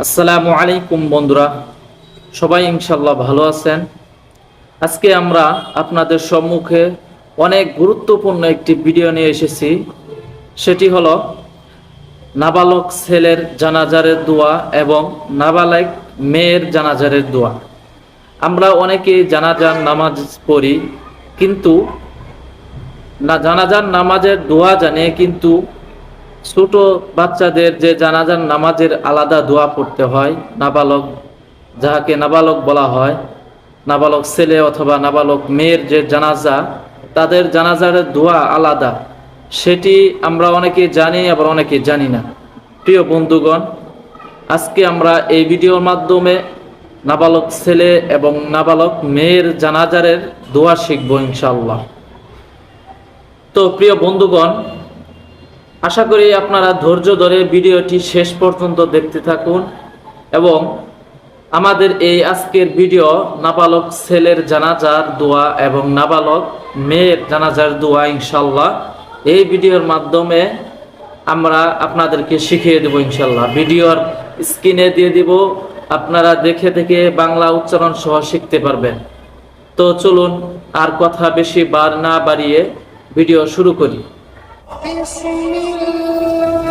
আসসালামু আলাইকুম বন্ধুরা, সবাই ইনশাল্লাহ ভালো আছেন। আজকে আমরা আপনাদের সম্মুখে অনেক গুরুত্বপূর্ণ একটি ভিডিও নিয়ে এসেছি। সেটি হলো নাবালক ছেলের জানাজারের দোয়া এবং নাবালক মেয়ের জানাজারের দোয়া। আমরা অনেকে জানাজার নামাজ পড়ি, কিন্তু না, জানাজার নামাজের দোয়া জানে কিন্তু ছোট বাচ্চাদের যে জানাজার নামাজের আলাদা দোয়া পড়তে হয়, নাবালক, যাহাকে নাবালক বলা হয়, নাবালক ছেলে অথবা নাবালক মেয়ের যে জানাজা, তাদের জানাজার দোয়া আলাদা। সেটি আমরা অনেকে জানি, আবার অনেকে জানি না। প্রিয় বন্ধুগণ, আজকে আমরা এই ভিডিওর মাধ্যমে নাবালক ছেলে এবং নাবালক মেয়ের জানাজারের দোয়া শিখব ইনশাল্লাহ তো প্রিয় বন্ধুগণ আশা করি আপনারা ধৈর্য ধরে ভিডিওটি শেষ পর্যন্ত দেখতে থাকুন এবং আমাদের এই আজকের ভিডিও নাবালক ছেলের জানাজার দোয়া এবং নাবালক মেয়ের জানাজার দোয়া ইনশাল্লাহ। এই ভিডিওর মাধ্যমে আমরা আপনাদেরকে শিখিয়ে দেব ইনশাল্লাহ। ভিডিওর স্ক্রিনে দিয়ে দিব, আপনারা দেখে দেখে বাংলা উচ্চারণ সহ শিখতে পারবেন। তো চলুন আর কথা বেশি বার না বাড়িয়ে ভিডিও শুরু করি। بسم الله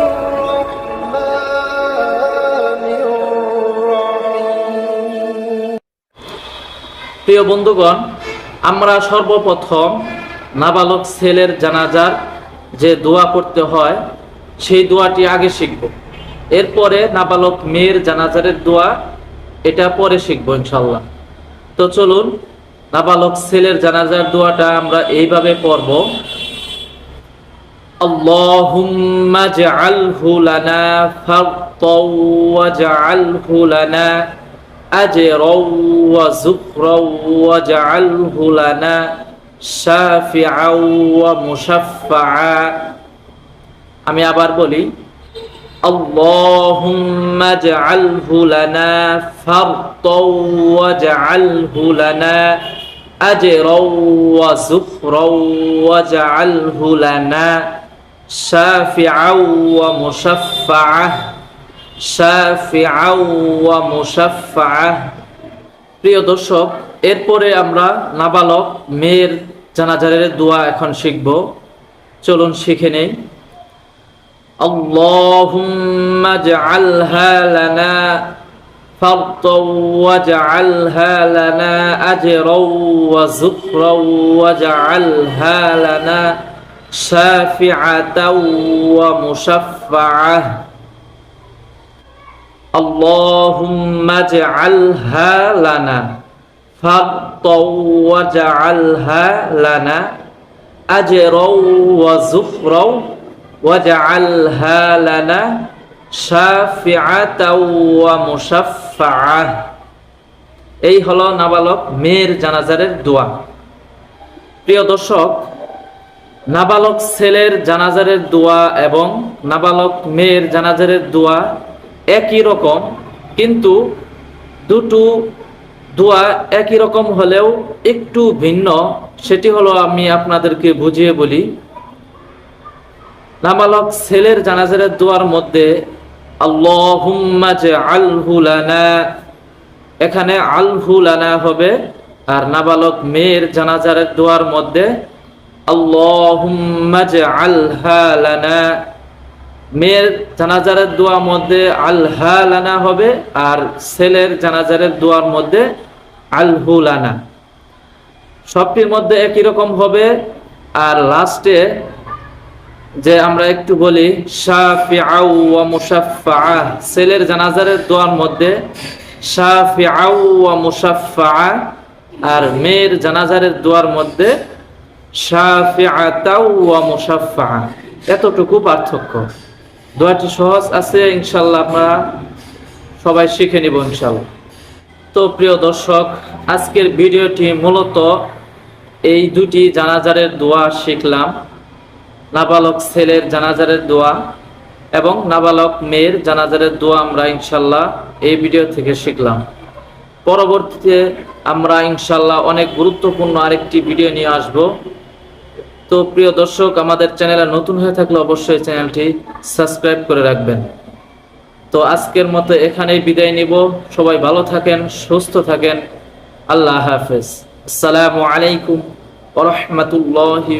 الرحمن الرحيم প্রিয় বন্ধুগণ আমরা সর্বপ্রথম নাবালক ছেলের জানাজার যে দোয়া পড়তে হয় সেই দোয়াটি আগে শিখব এরপরে নাবালক মেয়ের জানাজারের দোয়া এটা পরে শিখবো ইনশাল্লাহ তো চলুন নাবালক ছেলের জানাজার দোয়াটা আমরা এইভাবে পড়ব اللهم اجعله لنا فرطا واجعله لنا أجرا وزخرا واجعله لنا شافعا ومشفعا আমি আবার বলি اللهم اجعله لنا فرطا واجعله لنا أجرا وزخرا واجعله لنا شافعا ومشفعا شافعا ومشفعا প্রিয় দর্শক এরপরে আমরা নাবালক মেয়ের জানাজারের দোয়া এখন শিখব চলুন শিখে নেই اللهم اجعلها لنا فرطا واجعلها لنا أجرا وزخرا واجعلها لنا شافعة ومشفعة. اللهم اجعلها لنا فرطا واجعلها لنا أجرا وزخرا واجعلها لنا شافعة ومشفعة এই হলো নাবালক মেয়ের জানাজারের দোয়া প্রিয় দর্শক নাবালক ছেলের জানাজারের দোয়া এবং নাবালক মেয়ের জানাজারের দোয়া একই রকম কিন্তু দুটো দোয়া একই রকম হলেও একটু ভিন্ন সেটি হলো আমি আপনাদেরকে বুঝিয়ে বলি নাবালক ছেলের জানাজারের দোয়ার মধ্যে, আল্লাহুম্মা আলহু লানা এখানে আলহু লানা হবে, আর নাবালক মেয়ের জানাজারের দোয়ার মধ্যে, আল্লাহুম্মা আলহা লানা মেয়ের জানাজারের দোয়ার মধ্যে আলহা লানা হবে, আর ছেলের জানাজারের দোয়ার মধ্যে, আলহু লানা সবটির মধ্যে একই রকম হবে, আর লাস্টে যে আমরা একটু বলি, শাফিআউ ওয়া ছেলের জানাজারের দোয়ার মধ্যে ওয়া আর মেয়ের জানাজারের দোয়ার মধ্যে এতটুকু পার্থক্য। দোয়াটি সহজ আছে ইনশাল্লাহ আমরা সবাই শিখে নিব ইনশাল্লাহ তো প্রিয় দর্শক, আজকের ভিডিওটি মূলত এই দুটি জানাজারের দোয়া শিখলাম। নাবালক ছেলের জানাজারের দোয়া এবং নাবালক মেয়ের জানাজারের দোয়া আমরা ইনশাল্লাহ এই ভিডিও থেকে শিখলাম। পরবর্তীতে আমরা ইনশাল্লাহ অনেক গুরুত্বপূর্ণ আরেকটি ভিডিও নিয়ে আসব। তো প্রিয় দর্শক, আমাদের চ্যানেলে নতুন হয়ে থাকলে অবশ্যই চ্যানেলটি সাবস্ক্রাইব করে রাখবেন। তো আজকের মতো এখানেই বিদায় নিব। সবাই ভালো থাকেন, সুস্থ থাকেন। আল্লাহ হাফেজ। আসসালামু আলাইকুম ওরহমতুল্লাহি